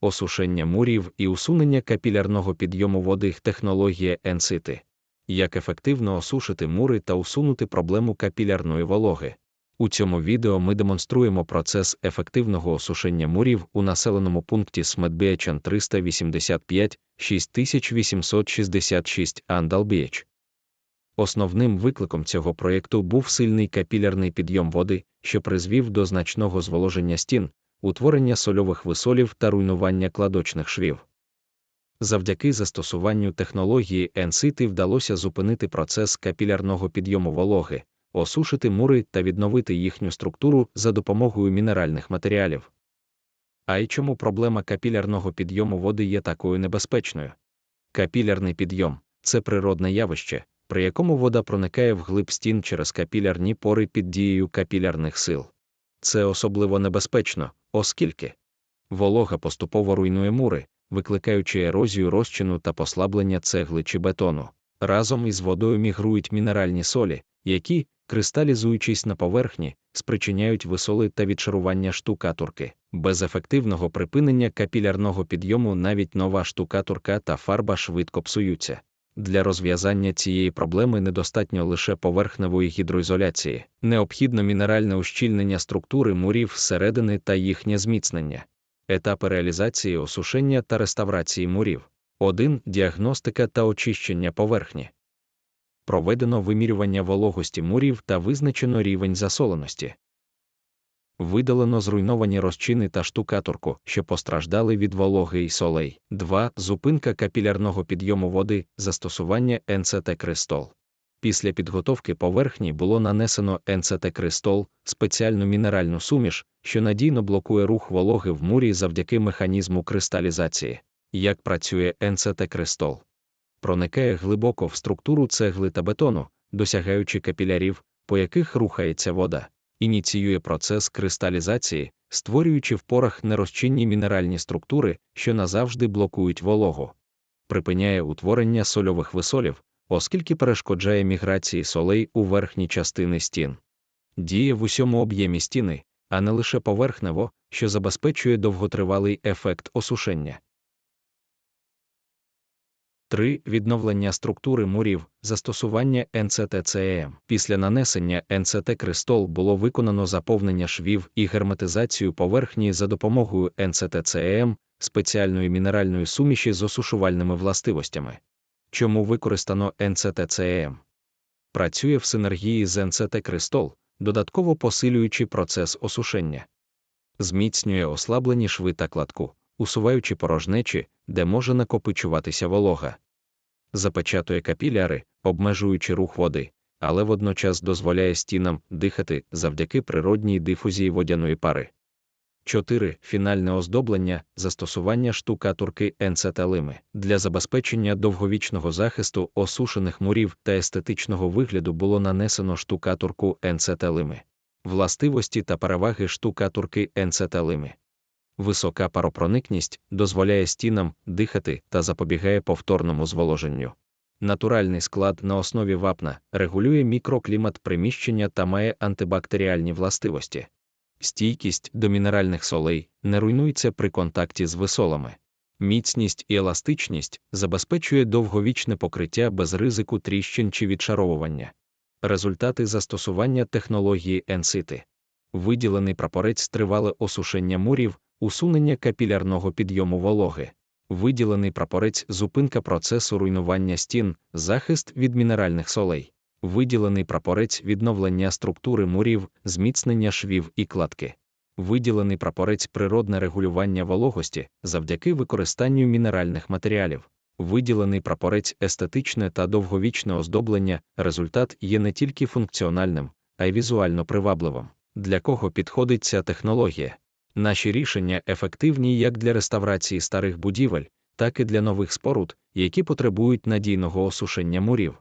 осушення мурів і усунення капілярного підйому води технологія енсити. Як ефективно осушити мури та усунути проблему капілярної вологи. У цьому відео ми демонструємо процес ефективного осушення мурів у населеному пункті Сметбіячан 385 6866 Андалбіч. Основним викликом цього проєкту був сильний капілярний підйом води, що призвів до значного зволоження стін, утворення сольових висолів та руйнування кладочних швів. Завдяки застосуванню технології NCT вдалося зупинити процес капілярного підйому вологи, осушити мури та відновити їхню структуру за допомогою мінеральних матеріалів. А й чому проблема капілярного підйому води є такою небезпечною? Капілярний підйом це природне явище, при якому вода проникає в глиб стін через капілярні пори під дією капілярних сил. Це особливо небезпечно, оскільки волога поступово руйнує мури, викликаючи ерозію розчину та послаблення цегли чи бетону. Разом із водою мігрують мінеральні солі, які, кристалізуючись на поверхні, спричиняють висоли та відшарування штукатурки. Без ефективного припинення капілярного підйому навіть нова штукатурка та фарба швидко псуються. Для розв'язання цієї проблеми недостатньо лише поверхневої гідроізоляції, необхідно мінеральне ущільнення структури мурів зсередини та їхнє зміцнення. Етапи реалізації осушення та реставрації мурів. 1. Діагностика та очищення поверхні. Проведено вимірювання вологості мурів та визначено рівень засоленості. Видалено зруйновані розчини та штукатурку, що постраждали від вологи і солей. 2. Зупинка капілярного підйому води, застосування НЦТ Кристол. Після підготовки поверхні було нанесено НЦТ Кристол, спеціальну мінеральну суміш, що надійно блокує рух вологи в мурі завдяки механізму кристалізації. Як працює НЦТ Кристол? Проникає глибоко в структуру цегли та бетону, досягаючи капілярів, по яких рухається вода ініціює процес кристалізації, створюючи в порах нерозчинні мінеральні структури, що назавжди блокують вологу, припиняє утворення сольових висолів, оскільки перешкоджає міграції солей у верхні частини стін. Діє в усьому об'ємі стіни, а не лише поверхнево, що забезпечує довготривалий ефект осушення. 3. Відновлення структури мурів, застосування НЦТЦЕМ. Після нанесення НЦТ Кристол було виконано заповнення швів і герметизацію поверхні за допомогою НЦТЦЕМ, спеціальної мінеральної суміші з осушувальними властивостями. Чому використано НЦТЦЕМ? Працює в синергії з НЦТ Кристол, додатково посилюючи процес осушення, зміцнює ослаблені шви та кладку усуваючи порожнечі, де може накопичуватися волога. Запечатує капіляри, обмежуючи рух води, але водночас дозволяє стінам дихати завдяки природній дифузії водяної пари. 4. Фінальне оздоблення, застосування штукатурки енцеталими для забезпечення довговічного захисту осушених мурів та естетичного вигляду було нанесено штукатурку енцеталими. Властивості та переваги штукатурки енцеталими. Висока паропроникність дозволяє стінам дихати та запобігає повторному зволоженню. Натуральний склад на основі вапна регулює мікроклімат приміщення та має антибактеріальні властивості. Стійкість до мінеральних солей не руйнується при контакті з висолами. Міцність і еластичність забезпечує довговічне покриття без ризику тріщин чи відшаровування. Результати застосування технології NCT. Виділений прапорець тривале осушення мурів, усунення капілярного підйому вологи, виділений прапорець зупинка процесу руйнування стін, захист від мінеральних солей, виділений прапорець відновлення структури мурів, зміцнення швів і кладки. Виділений прапорець природне регулювання вологості завдяки використанню мінеральних матеріалів, виділений прапорець естетичне та довговічне оздоблення, результат є не тільки функціональним, а й візуально привабливим. Для кого підходить ця технологія? Наші рішення ефективні як для реставрації старих будівель, так і для нових споруд, які потребують надійного осушення мурів.